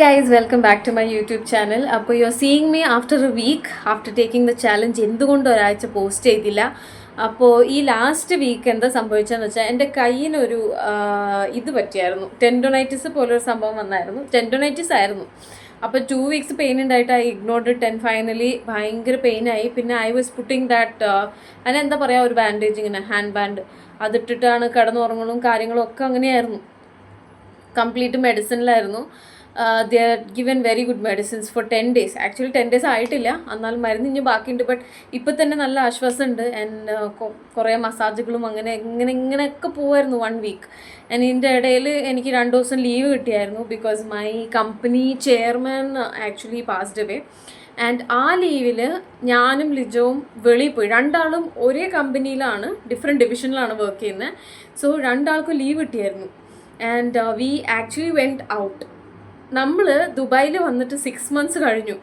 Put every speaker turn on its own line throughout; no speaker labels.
Guys welcome back to my YouTube channel അപ്പോൾ you are seeing me after a week after taking the challenge എന്തുകൊണ്ട് ഒരാഴ്ച post ചെയ്തില്ല. അപ്പോൾ ഈ last week എന്താ സംഭവിച്ചതെന്ന് വെച്ചാൽ എന്റെ കയ്യിനൊരു ഇത് പറ്റിയായിരുന്നു. ടെൻഡോണൈറ്റിസ് പോലൊരു സംഭവം വന്നായിരുന്നു. ടെൻഡോണൈറ്റിസ് ആയിരുന്നു. അപ്പോൾ ടു വീക്സ് പെയിൻ ഉണ്ടായിട്ട് ഐ ഇഗ്നോർഡ് ടെൻ ഫൈനലി ഭയങ്കര പെയിനായി പിന്നെ ഐ വാസ് പുട്ടിങ് ദാറ്റ് അതിനെന്താ പറയുക ഒരു ബാൻഡേജ് ഇങ്ങനെ ഹാൻഡ് ബാൻഡ് അതിട്ടിട്ടാണ് കിടന്നുറങ്ങലും കാര്യങ്ങളും ഒക്കെ അങ്ങനെയായിരുന്നു. Complete മെഡിസിനിലായിരുന്നു they are given very good medicines for ten days actually ten days ആയിട്ടില്ല. എന്നാൽ മരുന്ന് ഇനി ബാക്കിയുണ്ട്. ബട്ട് ഇപ്പം തന്നെ നല്ല ആശ്വാസമുണ്ട്. ആൻഡ് കുറേ മസാജുകളും അങ്ങനെ ഇങ്ങനെ ഇങ്ങനെയൊക്കെ പോവായിരുന്നു വൺ വീക്ക് ആൻഡ് ഇതിന്റെ ഇടയിൽ എനിക്ക് രണ്ട് ദിവസം ലീവ് കിട്ടിയായിരുന്നു because my company chairman actually passed away and ആ ലീവിൽ ഞാനും ലിജോവും വെളിയിൽ പോയി. രണ്ടാളും ഒരേ കമ്പനിയിലാണ് ഡിഫറെന്റ് ഡിവിഷനിലാണ് വർക്ക് ചെയ്യുന്നത് സോ രണ്ടാൾക്കും ലീവ് കിട്ടിയായിരുന്നു. And we actually went out നമ്മൾ ദുബായിൽ വന്നിട്ട് സിക്സ് മന്ത്സ് കഴിഞ്ഞു.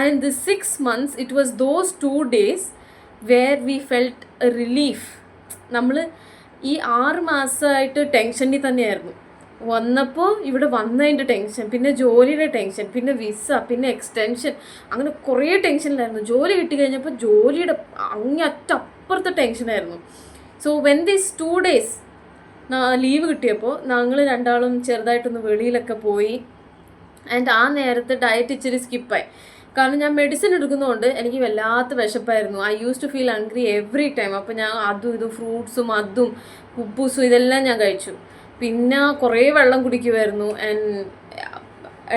And the six months it was those two days where we felt relief നമ്മൾ ഈ ആറ് മാസമായിട്ട് ടെൻഷനിൽ തന്നെയായിരുന്നു. വന്നപ്പോൾ ഇവിടെ വന്നതിന്റെ ടെൻഷൻ പിന്നെ ജോലിയുടെ ടെൻഷൻ പിന്നെ വിസ പിന്നെ എക്സ്റ്റൻഷൻ അങ്ങനെ കുറേ ടെൻഷനിലായിരുന്നു ജോലി കിട്ടി കഴിഞ്ഞപ്പോൾ ജോലിയുടെ അങ്ങറ്റപ്പുറത്തെ ടെൻഷനായിരുന്നു so when these two days leave കിട്ടിയപ്പോൾ ഞങ്ങൾ രണ്ടാളും ചെറുതായിട്ടൊന്ന് വെളിയിലൊക്കെ പോയി ആൻഡ് ആ നേരത്തെ ഡയറ്റ് ഇച്ചിരി സ്കിപ്പായി കാരണം ഞാൻ മെഡിസിൻ എടുക്കുന്നതുകൊണ്ട് എനിക്ക് വല്ലാത്ത വിശപ്പായിരുന്നു. I use to feel hungry every time അപ്പോൾ ഞാൻ അതും ഇതും ഫ്രൂട്ട്സും അതും ഉപ്പൂസും ഇതെല്ലാം ഞാൻ കഴിച്ചു. പിന്നെ കുറേ വെള്ളം കുടിക്കുമായിരുന്നു ആൻഡ്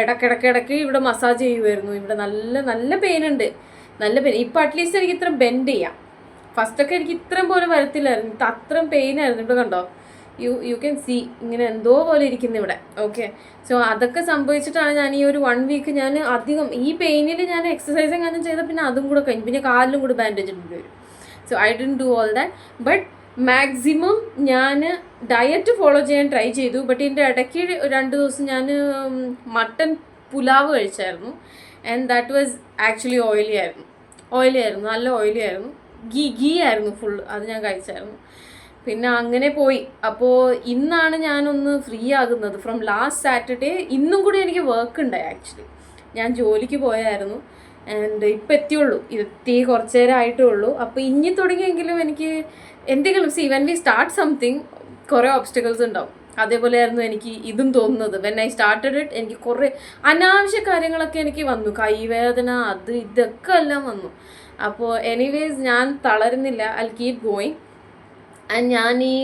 ഇടയ്ക്കിടയ്ക്കിടയ്ക്ക് ഇവിടെ മസാജ് ചെയ്യുമായിരുന്നു ഇവിടെ നല്ല നല്ല പെയിൻ ഉണ്ട്. നല്ല പെയിൻ ഇപ്പം അറ്റ്ലീസ്റ്റ് എനിക്ക് ഇത്ര ബെൻഡ് ചെയ്യാം. ഫസ്റ്റൊക്കെ എനിക്ക് ഇത്രയും പോലെ വരത്തില്ലായിരുന്നു. അത്രയും പെയിൻ ആയിരുന്നു. ഇവിടെ കണ്ടോ? യു യു ക്യാൻ സി ഇങ്ങനെ എന്തോ പോലെ ഇരിക്കുന്നു ഇവിടെ. ഓക്കെ സോ അതൊക്കെ സംഭവിച്ചിട്ടാണ് ഞാൻ ഈ ഒരു വൺ വീക്ക് ഞാൻ അധികം ഈ പെയിനിൽ ഞാൻ എക്സസൈസ് എങ്ങാനും ചെയ്ത പിന്നെ അതും കൂടെ കഴിഞ്ഞു. പിന്നെ കാലിലും കൂടെ ബാൻഡേജ് ഇടേണ്ടി വരും. So I did do all that but maximum ഞാൻ ഡയറ്റ് ഫോളോ ചെയ്യാൻ ട്രൈ ചെയ്തു. ബട്ട് ഇതിന്റെ ഇടയ്ക്ക് രണ്ട് ദിവസം ഞാൻ മട്ടൻ പുലാവ് കഴിച്ചായിരുന്നു. And that was actually oily ആയിരുന്നു. ഓയിലി ആയിരുന്നു. നല്ല ഓയിലി ആയിരുന്നു. ഗീ ഗീ ആയിരുന്നു ഫുൾ അത് ഞാൻ കഴിച്ചായിരുന്നു. പിന്നെ അങ്ങനെ പോയി. അപ്പോൾ ഇന്നാണ് ഞാനൊന്ന് ഫ്രീ ആകുന്നത്. ഫ്രം ലാസ്റ്റ് സാറ്റർഡേ ഇന്നും കൂടി എനിക്ക് വർക്ക് ഉണ്ടായി ആക്ച്വലി ഞാൻ ജോലിക്ക് പോയായിരുന്നു. ആൻഡ് ഇപ്പം എത്തിയുള്ളൂ. എത്തി കുറച്ച് നേരം ആയിട്ടേ ഉള്ളൂ അപ്പോൾ ഇനി തുടങ്ങിയെങ്കിലും എനിക്ക് എന്തെങ്കിലും see when we start something കുറേ ഓബ്സ്റ്റക്കിൾസ് ഉണ്ടാവും. അതേപോലെ ആയിരുന്നു എനിക്ക് ഇതും തോന്നുന്നത്. വെൻ ഐ സ്റ്റാർട്ടഡ് ഇറ്റ് എനിക്ക് കുറേ അനാവശ്യ കാര്യങ്ങളൊക്കെ എനിക്ക് വന്നു. കൈവേദന അത് ഇതൊക്കെ എല്ലാം വന്നു. അപ്പോൾ എനിവേസ് ഞാൻ തളരുന്നില്ല. ഐ കീപ് ഗോയിങ് ഞാൻ ഈ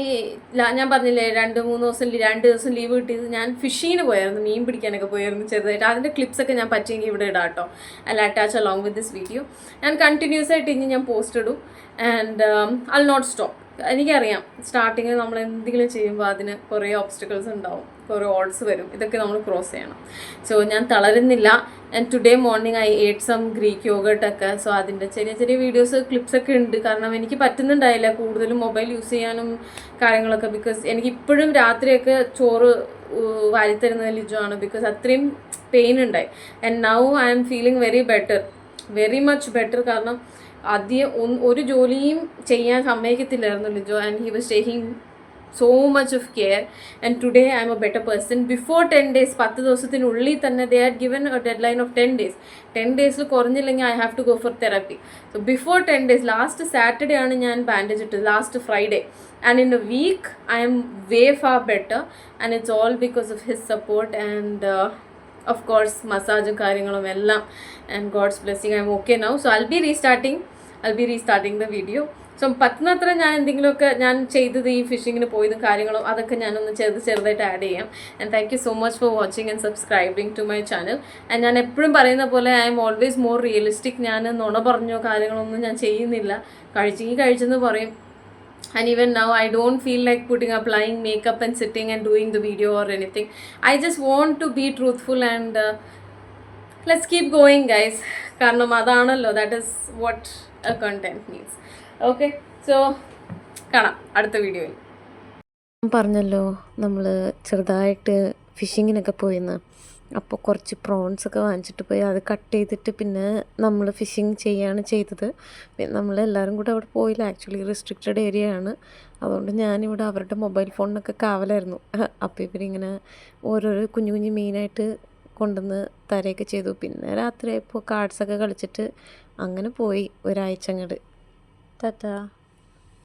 ഞാൻ പറഞ്ഞില്ലേ രണ്ട് മൂന്ന് ദിവസം രണ്ട് ദിവസം ലീവ് കിട്ടിയത് ഞാൻ ഫിഷിങ്ങിന് പോയായിരുന്നു മീൻ പിടിക്കാനൊക്കെ പോയായിരുന്നു ചെറുതായിട്ട്. അതിന്റെ ക്ലിപ്സൊക്കെ ഞാൻ പറ്റിയെങ്കിൽ ഇവിടെ ഇടാം കേട്ടോ അല്ല attach along with this video ഞാൻ കണ്ടിന്യൂസ് ആയിട്ട് ഇനി ഞാൻ പോസ്റ്റ് ഇടും. ആൻഡ് ഐ നോട്ട് സ്റ്റോപ്പ് എനിക്കറിയാം. സ്റ്റാർട്ടിങ്ങിൽ നമ്മൾ എന്തെങ്കിലും ചെയ്യുമ്പോൾ അതിന് കുറേ ഓബ്സ്റ്റക്കിൾസ് ഉണ്ടാവും. കുറേ ഓൾസ് വരും. ഇതൊക്കെ നമ്മൾ ക്രോസ് ചെയ്യണം. സോ ഞാൻ തളരുന്നില്ല. And today morning I ate some Greek യോഗട്ടൊക്കെ so അതിന്റെ ചെറിയ ചെറിയ വീഡിയോസ് ക്ലിപ്സൊക്കെ ഉണ്ട്. കാരണം എനിക്ക് പറ്റുന്നുണ്ടായില്ല കൂടുതലും മൊബൈൽ യൂസ് ചെയ്യാനും കാര്യങ്ങളൊക്കെ. ബിക്കോസ് എനിക്ക് ഇപ്പോഴും രാത്രിയൊക്കെ ചോറ് വാരിത്തരുന്നത് ലിജുവാണ്. ബിക്കോസ് അത്രയും പെയിൻ ഉണ്ടായി. And now I am feeling very better very much better കാരണം ആദ്യം ഒരു ജോലിയും ചെയ്യാൻ സമ്മതിക്കത്തില്ലായിരുന്നു Lijo and he was taking so much of care and today I am a better person before ten days പത്ത് ദിവസത്തിനുള്ളിൽ തന്നെ they are given deadline of ten days ten ഡേയ്സിൽ കുറഞ്ഞില്ലെങ്കിൽ I have to go for therapy so before ten days last Saturday ആണ് ഞാൻ bandage ഇട്ടത് last Friday and in a week I am way far better and it's all because of his support and of course മസാജും കാര്യങ്ങളും എല്ലാം and God's blessing I am okay now so I'll be restarting I'll be restarting the video so പറ്റുന്നത്ര ഞാൻ എന്തെങ്കിലുമൊക്കെ ഞാൻ ചെയ്തത് ഈ ഫിഷിങ്ങിന് പോയതും കാര്യങ്ങളും അതൊക്കെ ഞാനൊന്ന് ചെറുത് ചെറുതായിട്ട് ആഡ് ചെയ്യാം. And thank you so much for watching and subscribing to my channel and ഞാൻ എപ്പോഴും പറയുന്ന പോലെ I am always more realistic ഞാൻ നുണ പറഞ്ഞോ കാര്യങ്ങളൊന്നും ഞാൻ ചെയ്യുന്നില്ല. കഴിച്ചെങ്കിൽ കഴിച്ചെന്ന് പറയും. And even now i don't feel like putting applying makeup and sitting and doing the video or anything i just want to be truthful and uh, let's keep going guys കാരണം അതാണല്ലോ that is what a content means okay so കാണാം അടുത്ത വീഡിയോയിൽ
പറഞ്ഞല്ലോ നമ്മൾ ചെറുതായിട്ട് ഫിഷിങ്ങിനൊക്കെ പോയിന്ന് അപ്പോൾ കുറച്ച് പ്രോൺസ് ഒക്കെ വാങ്ങിച്ചിട്ട് പോയി അത് കട്ട് ചെയ്തിട്ട് പിന്നെ നമ്മൾ ഫിഷിങ് ചെയ്യാണ് ചെയ്തത്. നമ്മൾ എല്ലാവരും കൂടെ അവിടെ പോയില്ല. ആക്ച്വലി റെസ്ട്രിക്റ്റഡ് ഏരിയ ആണ്. അതുകൊണ്ട് ഞാനിവിടെ അവരുടെ മൊബൈൽ ഫോണിനൊക്കെ കാവലായിരുന്നു. അപ്പോൾ ഇവരിങ്ങനെ ഓരോരോ കുഞ്ഞു കുഞ്ഞു മീനായിട്ട് കൊണ്ടുവന്ന് തരയൊക്കെ ചെയ്തു. പിന്നെ രാത്രി ആയപ്പോൾ കാർഡ്സൊക്കെ കളിച്ചിട്ട് അങ്ങനെ പോയി ഒരാഴ്ച അങ്ങോട്ട് ടാറ്റാ.